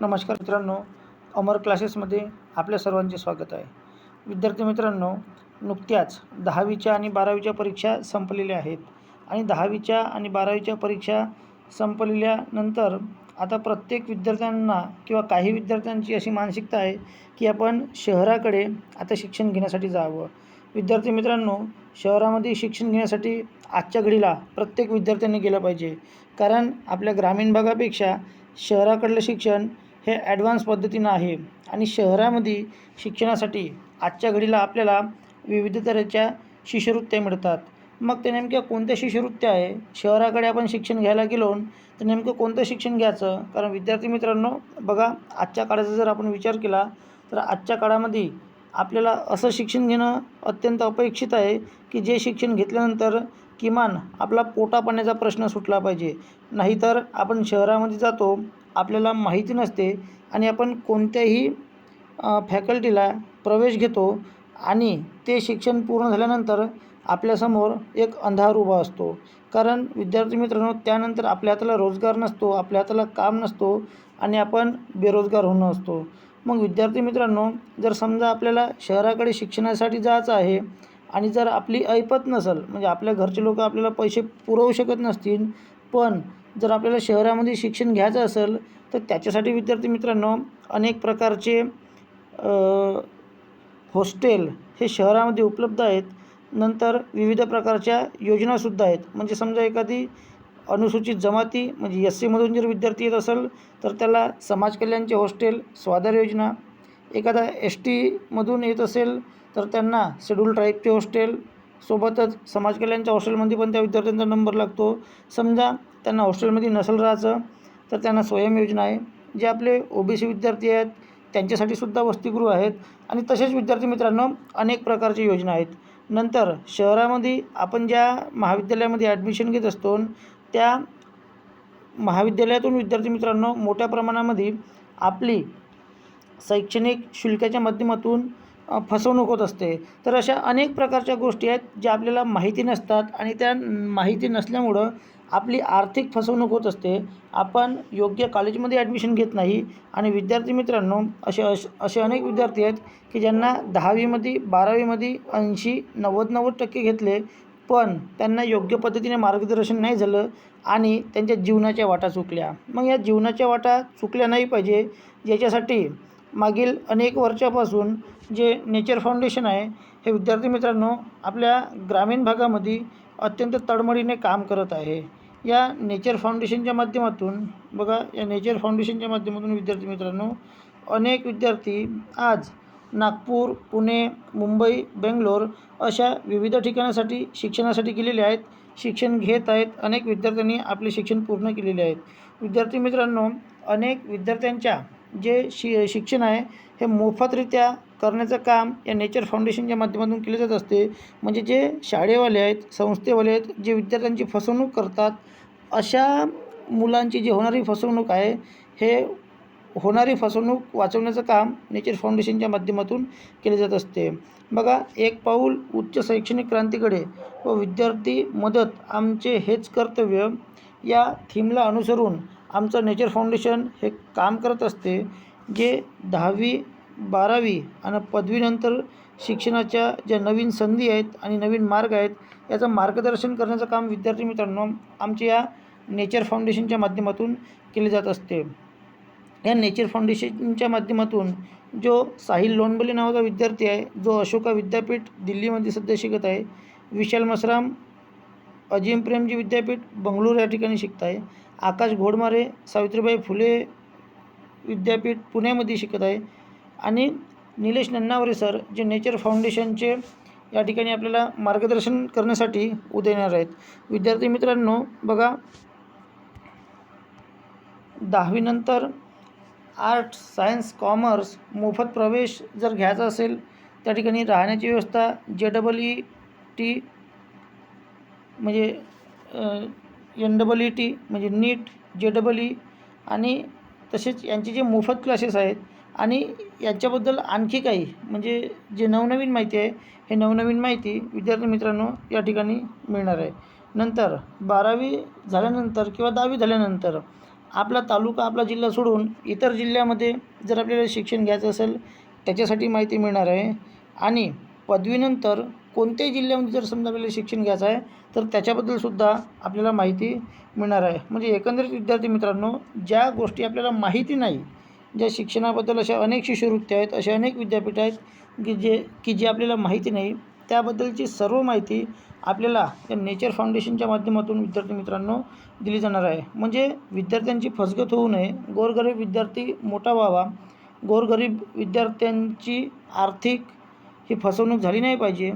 नमस्कार मित्रांनो अमर क्लासेसमध्ये आपल्या सर्वांचे स्वागत आहे. विद्यार्थी मित्रांनो नुकत्याच दहावीच्या आणि बारावीच्या परीक्षा संपलेल्या आहेत. आणि दहावीच्या आणि बारावीच्या परीक्षा संपलेल्यानंतर आता प्रत्येक विद्यार्थ्यांना किंवा काही विद्यार्थ्यांची अशी मानसिकता आहे की आपण शहराकडे आता शिक्षण घेण्यासाठी जावं. विद्यार्थी मित्रांनो शहरामध्ये शिक्षण घेण्यासाठी आजच्या घडीला प्रत्येक विद्यार्थ्यांनी गेलं पाहिजे. कारण आपल्या ग्रामीण भागापेक्षा शहराकडलं शिक्षण हे ॲडव्हान्स पद्धतीनं आहे. आणि शहरामध्ये शिक्षणासाठी आजच्या घडीला आपल्याला विविध तऱ्हेच्या शिष्यवृत्त्या मिळतात. मग ते नेमक्या कोणत्या शिष्यवृत्त्या आहे? शहराकडे आपण शिक्षण घ्यायला गेलो तर नेमकं कोणतं शिक्षण घ्यायचं? कारण विद्यार्थी मित्रांनो बघा आजच्या काळाचा जर आपण विचार केला तर आजच्या काळामध्ये आपल्याला असं शिक्षण घेणं अत्यंत अपेक्षित आहे की जे शिक्षण घेतल्यानंतर किमान आपला पोटापाण्याचा प्रश्न सुटला पाहिजे. नाहीतर आपण शहरामध्ये जातो आपल्याला माहिती नसते आणि आपण कोणत्याही फॅकल्टीला प्रवेश घेतो आणि ते शिक्षण पूर्ण झाल्यानंतर आपल्यासमोर एक अंधार उभा असतो. कारण विद्यार्थी मित्रांनो त्यानंतर आपल्या हाताला रोजगार नसतो आपल्या हाताला काम नसतो आणि आपण बेरोजगार होणं असतो. मग विद्यार्थी मित्रांनो जर समजा आपल्याला शहराकडे शिक्षणासाठी जायचं आहे आणि जर आपली ऐपत नसेल म्हणजे आपल्या घरचे लोक आपल्याला पैसे पुरवू शकत नसतील पण जर आपल्याला शहरामध्ये शिक्षण घ्यायचं असेल तर त्याच्यासाठी विद्यार्थी मित्रांनो अनेक प्रकारचे हॉस्टेल हे शहरामध्ये उपलब्ध आहेत. नंतर विविध प्रकारच्या योजनासुद्धा आहेत. म्हणजे समजा एखादी अनुसूचित जमाती म्हणजे एस सीमधून जर विद्यार्थी येत असेल तर त्याला समाज कल्याणचे हॉस्टेल स्वाधार योजना. एखादा एस टीमधून येत असेल तर त्यांना शेड्यूल ट्राईबचे हॉस्टेल सोबतच समाज कल्याणच्या हॉस्टेलमध्ये पण त्या विद्यार्थ्यांचा नंबर लागतो. समजा त्यांना हॉस्टेलमध्ये नसेल राहायचं तर त्यांना स्वयं योजना आहे. जे आपले ओ बी सी विद्यार्थी आहेत त्यांच्यासाठी सुद्धा वसतिगृह आहेत आणि तसेच विद्यार्थी मित्रांनो अनेक प्रकारच्या योजना आहेत. नंतर शहरामध्ये आपण ज्या महाविद्यालयामध्ये ॲडमिशन घेत असतो त्या महाविद्यालयातून विद्यार्थी मित्रांनो मोठ्या प्रमाणामध्ये आपली शैक्षणिक शुल्काच्या माध्यमातून फसवणूक होत असते. तर अशा अनेक प्रकारच्या गोष्टी आहेत ज्या आपल्याला माहिती नसतात आणि त्या माहिती नसल्यामुळं आपली आर्थिक फसवणूक होत असते. आपण योग्य कॉलेजमध्ये ॲडमिशन घेत नाही आणि विद्यार्थी मित्रांनो असे अश असे अनेक विद्यार्थी आहेत की ज्यांना दहावीमध्ये बारावीमध्ये ऐंशी नव्वद नव्वद टक्के घेतले पण त्यांना योग्य पद्धतीने मार्गदर्शन नाही झालं आणि त्यांच्या जीवनाच्या वाटा चुकल्या. मग या जीवनाच्या वाटा चुकल्या नाही पाहिजे याच्यासाठी मागील अनेक वर्षापासून जे नेचर फाउंडेशन आहे हे विद्यार्थी मित्रांनो आपल्या ग्रामीण भागामध्ये अत्यंत तळमळीने काम करत आहे. या नेचर फाउंडेशनच्या माध्यमातून बघा या नेचर फाउंडेशनच्या माध्यमातून विद्यार्थी मित्रांनो अनेक विद्यार्थी आज नागपूर पुणे मुंबई बेंगलोर अशा विविध ठिकाणासाठी शिक्षणासाठी गेलेले आहेत. शिक्षण घेत आहेत. अनेक विद्यार्थ्यांनी आपले शिक्षण पूर्ण केलेले आहेत. विद्यार्थी मित्रांनो अनेक विद्यार्थ्यांच्या जे शि शिक्षण आहे हे मोफतरित्या करण्याचं काम या नेचर फाउंडेशनच्या माध्यमातून केले जात असते. म्हणजे जे शाळेवाले आहेत संस्थेवाले आहेत जे विद्यार्थ्यांची फसवणूक करतात अशा मुलांची जी होणारी फसवणूक आहे हे होणारी फसवणूक वाचवण्याचं काम नेचर फाउंडेशनच्या माध्यमातून केले जात असते. बघा एक पाऊल उच्च शैक्षणिक क्रांतीकडे व विद्यार्थी मदत आमचे हेच कर्तव्य या थीमला अनुसरून आमचं नेचर फाउंडेशन हे काम करत असते जे दहावी बारावी आणि पदवीनंतर शिक्षणाच्या ज्या नवीन संधी आहेत आणि नवीन मार्ग आहेत याचं मार्गदर्शन करण्याचं काम विद्यार्थी मित्रांनो आमच्या या नेचर फाउंडेशनच्या माध्यमातून केले जात असते. या नेचर फाउंडेशनच्या माध्यमातून जो साहिल लोणबले नावाचा विद्यार्थी आहे जो अशोका विद्यापीठ दिल्लीमध्ये सध्या शिकत आहे विशाल मसराम अजिम प्रेमजी विद्यापीठ बंगळूर या ठिकाणी शिकत आहे आकाश घोडमारे सावित्रीबाई फुले विद्यापीठ पुण्यामध्ये शिकत आहे. आणि निलेश नन्नावरे सर जे नेचर फाउंडेशनचे या ठिकाणी आपल्याला मार्गदर्शन करण्यासाठी उद्या येणार आहेत. विद्यार्थी मित्रांनो बघा. दहावीनंतर आर्ट्स सायन्स कॉमर्स मोफत प्रवेश जर घ्यायचा असेल त्या ठिकाणी राहण्याची व्यवस्था जे डबल ई टी म्हणजे एन डबल ई टी म्हणजे नीट जे डबल ई e आणि तसेच यांचे जे मोफत क्लासेस आहेत आणि याच्याबद्दल आणखी काही म्हणजे जे नवनवीन माहिती आहे हे नवनवीन माहिती विद्यार्थी मित्रांनो या ठिकाणी मिळणार आहे. नंतर बारावी झाल्यानंतर किंवा दहावी झाल्यानंतर आपला तालुका आपला जिल्हा सोडून इतर जिल्ह्यामध्ये जर आपल्याला शिक्षण घ्यायचं असेल त्याच्यासाठी माहिती मिळणार आहे. आणि पदवीनंतर कोणत्याही जिल्ह्यामध्ये जर समजा आपल्याला शिक्षण घ्यायचं आहे तर त्याच्याबद्दलसुद्धा आपल्याला माहिती मिळणार आहे. म्हणजे एकंदरीत विद्यार्थी मित्रांनो ज्या गोष्टी आपल्याला माहिती नाही ज्या शिक्षणाबद्दल अशा अनेक शिष्यवृत्त्या आहेत असे अनेक विद्यापीठ आहेत की जे की जे आपल्याला माहिती नाही त्याबद्दलची सर्व माहिती आपल्याला या नेचर फाउंडेशनच्या माध्यमातून विद्यार्थी मित्रांनो दिली जाणार आहे. म्हणजे विद्यार्थ्यांची फसगत होऊ नये गोरगरीब विद्यार्थी मोठा व्हावा गोरगरीब विद्यार्थ्यांची आर्थिक ही फसवणूक झाली नाही पाहिजे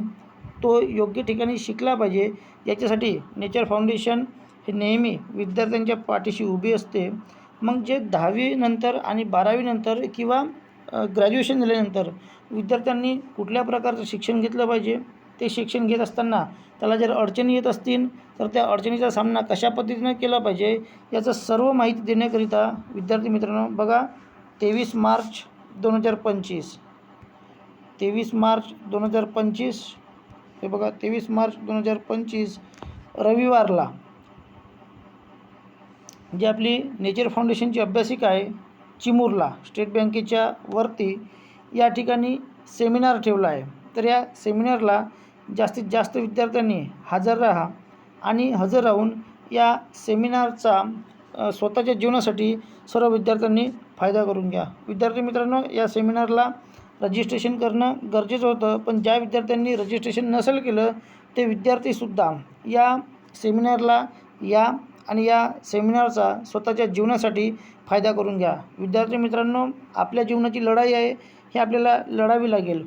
तो योग्य ठिकाणी शिकला पाहिजे. याच्यासाठी नेचर फाउंडेशन हे नेहमी विद्यार्थ्यांच्या पाठीशी उभी असते. मग जे दहावीनंतर आणि बारावीनंतर किंवा ग्रॅज्युएशन झाल्यानंतर विद्यार्थ्यांनी कुठल्या प्रकारचं शिक्षण घेतलं पाहिजे? ते शिक्षण घेत असताना त्याला जर अडचणी येत असतील तर त्या अडचणीचा सामना कशा पद्धतीनं केला पाहिजे? याचं सर्व माहिती देण्याकरिता विद्यार्थी मित्रांनो बघा तेवीस मार्च दोन हजार पंचवीस. तेवीस मार्च दोन हजार पंचवीस हे बघा तेवीस मार्च दोन हजार पंचवीस रविवारला जी आपली नेचर फाउंडेशनची अभ्यासिका आहे चिमूरला स्टेट बँकेच्या वरती या ठिकाणी सेमिनार ठेवला आहे. तर या सेमिनारला जास्तीत जास्त विद्यार्थ्यांनी हजर राहा आणि हजर राहून या सेमिनारचा स्वतःच्या जीवनासाठी सर्व विद्यार्थ्यांनी फायदा करून घ्या. विद्यार्थी मित्रांनो या सेमिनारला रजिस्ट्रेशन करणं गरजेचं होतं. पण ज्या विद्यार्थ्यांनी रजिस्ट्रेशन नसेल केलं ते विद्यार्थीसुद्धा या सेमिनारला या आणि या सेमिनारचा स्वतःच्या जीवनासाठी फायदा करून घ्या. विद्यार्थी मित्रांनो आपल्या जीवनाची लढाई आहे हे आपल्याला लढावी लागेल.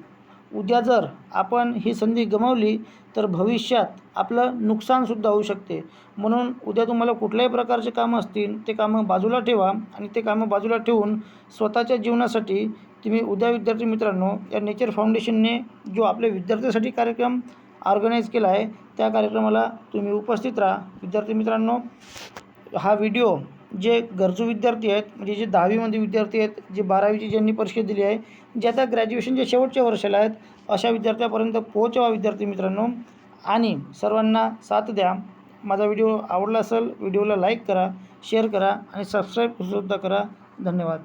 उद्या जर आपण ही संधी गमावली तर भविष्यात आपलं नुकसानसुद्धा होऊ शकते. म्हणून उद्या तुम्हाला कुठल्याही प्रकारचे कामं असतील ते कामं बाजूला ठेवा आणि ते कामं बाजूला ठेवून स्वतःच्या जीवनासाठी तुम्ही उद्या विद्यार्थी मित्रांनो या नेचर फाउंडेशनने जो आपल्या विद्यार्थ्यासाठी कार्यक्रम ऑर्गनाईज केला आहे त्या कार्यक्रमाला तुम्ही उपस्थित राहा. विद्यार्थी मित्रांनो हा व्हिडिओ जे गरजू विद्यार्थी आहेत म्हणजे जे दहावीमध्ये विद्यार्थी आहेत जे बारावीची ज्यांनी परीक्षा दिली आहे जे आता ग्रॅज्युएशनच्या शेवटच्या वर्षाला आहेत अशा विद्यार्थ्यापर्यंत पोहोचवा विद्यार्थी मित्रांनो. आणि सर्वांना साथ द्या. माझा व्हिडिओ आवडला असेल व्हिडिओला लाईक करा शेअर करा आणि सबस्क्राईबसुद्धा करा. धन्यवाद.